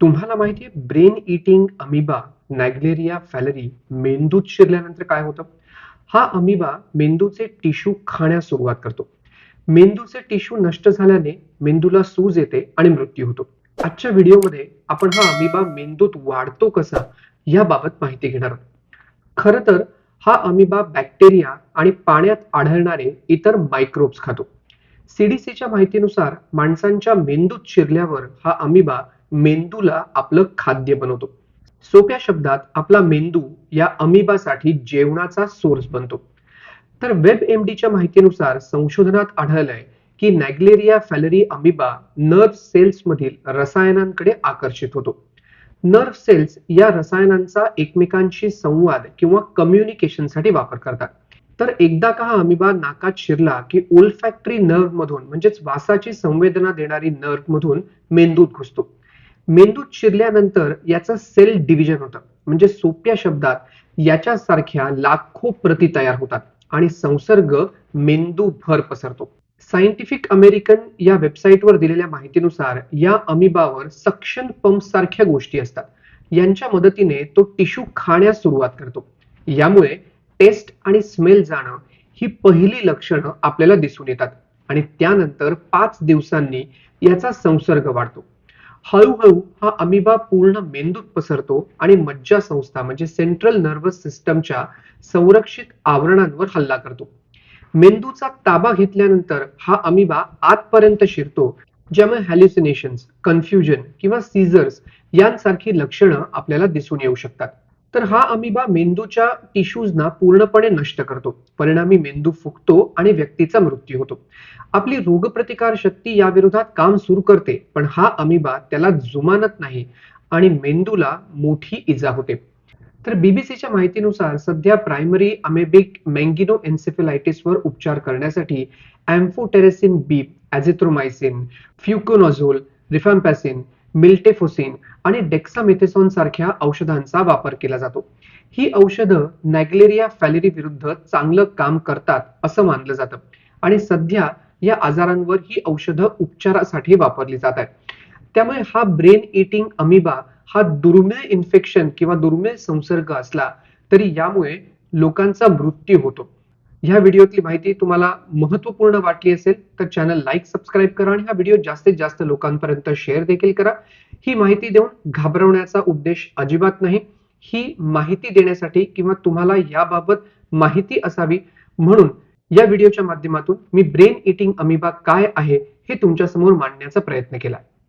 तुम्हाला माहिती आहे brain eating amoeba Naegleria fowleri मेंदूत शिरल्यानंतर काय होतं? हा अमिबा मेंदूचे टिश्यू खाण्यास सुरुवात करतो. मेंदूचे टिश्यू नष्ट झाल्याने मेंदूला सूज येते आणि मृत्यू होतो. आजच्या व्हिडिओमध्ये आपण हा अमिबा मेंदूत वाढतो कसा याबाबत माहिती घेणार आहोत. खर तर हा अमिबा बॅक्टेरिया आणि पाण्यात आढळणारे इतर मायक्रोब्स खातो. सीडीसीच्या माहितीनुसार माणसांच्या मेंदूत शिरल्यावर हा अमिबा मेंदूला आपलं खाद्य बनवतो. सोप्या शब्दात आपला मेंदू या अमिबासाठी जेवणाचा सोर्स बनतो. तर वेब एम डीच्या माहितीनुसार संशोधनात आढळलंय की नॅग्लेरिया फॅलरी अमिबा नर्व सेल्समधील रसायनांकडे आकर्षित होतो. नर्व्ह सेल्स या रसायनांचा एकमेकांशी संवाद किंवा कम्युनिकेशनसाठी वापर करतात. तर एकदा का हा अमिबा नाकात शिरला की ओल्फॅक्टरी नर्व मधून म्हणजेच वासाची संवेदना देणारी नर्व मधून मेंदूत घुसतो. मेंदूत शिरल्यानंतर याचं सेल डिव्हिजन होतं. म्हणजे सोप्या शब्दात याच्यासारख्या लाखो प्रती तयार होतात आणि संसर्ग मेंदू भर पसरतो. सायंटिफिक अमेरिकन या वेबसाईटवर दिलेल्या माहितीनुसार या अमिबावर सक्शन पंप सारख्या गोष्टी असतात. यांच्या मदतीने तो टिश्यू खाण्यास सुरुवात करतो. यामुळे टेस्ट आणि स्मेल जाणं ही पहिली लक्षणं आपल्याला दिसून येतात आणि त्यानंतर पाच दिवसांनी याचा संसर्ग वाढतो. हळूहळू हा अमिबा पूर्ण मेंदूत पसरतो आणि मज्जा संस्था म्हणजे सेंट्रल नर्वस सिस्टमच्या संरक्षित आवरणांवर हल्ला करतो. मेंदूचा ताबा घेतल्यानंतर हा अमिबा आतपर्यंत शिरतो ज्यामुळे हॅल्युसिनेशन्स कन्फ्युजन किंवा सीझर्स यांसारखी लक्षणं आपल्याला दिसून येऊ शकतात. तर हा अमिबा मेंदूच्या टिश्यूजना पूर्णपणे नष्ट करतो. परिणामी मेंदू फुगतो आणि व्यक्तीचा मृत्यू होतो. आपली रोगप्रतिकार शक्ती या विरोधात काम सुरू करते पण हा अमिबा त्याला जुमानत नाही आणि मेंदूला मोठी इजा होते. तर बीबीसीच्या माहितीनुसार सध्या प्रायमरी अमेबिक मेंगिनो एन्सेफिलायटिसवर उपचार करण्यासाठी अँफोटेरेसिन बी ॲझिथ्रोमायसिन फ्युकोनॉझोल रिफॅम्पॅसिन मिल्टेफोसिन आणि डेक्सामेथेसॉन सारख्या औषधांचा वापर केला जातो. ही औषधं नॅग्लेरिया फॅलेरी विरुद्ध चांगलं काम करतात असं मानलं जातं. आणि सध्या या आजारांवर ही औषधं उपचारासाठी वापरली जात आहेत. त्यामुळे हा ब्रेन इटिंग अमिबा हा दुर्मिळ इन्फेक्शन किंवा दुर्मिळ संसर्ग असला तरी यामुळे लोकांचा मृत्यू होतो. ह्या व्हिडिओतली माहिती तुम्हाला महत्त्वपूर्ण वाटली असेल तर चॅनल लाईक सबस्क्राईब करा आणि हा व्हिडिओ जास्तीत जास्त लोकांपर्यंत शेअर देखील करा. ही माहिती देऊन घाबरवण्याचा उद्देश अजिबात नाही. ही माहिती देण्यासाठी किंवा तुम्हाला याबाबत माहिती असावी म्हणून या व्हिडिओच्या माध्यमातून मी ब्रेन इटिंग अमिबा काय आहे हे तुमच्यासमोर मांडण्याचा प्रयत्न केला.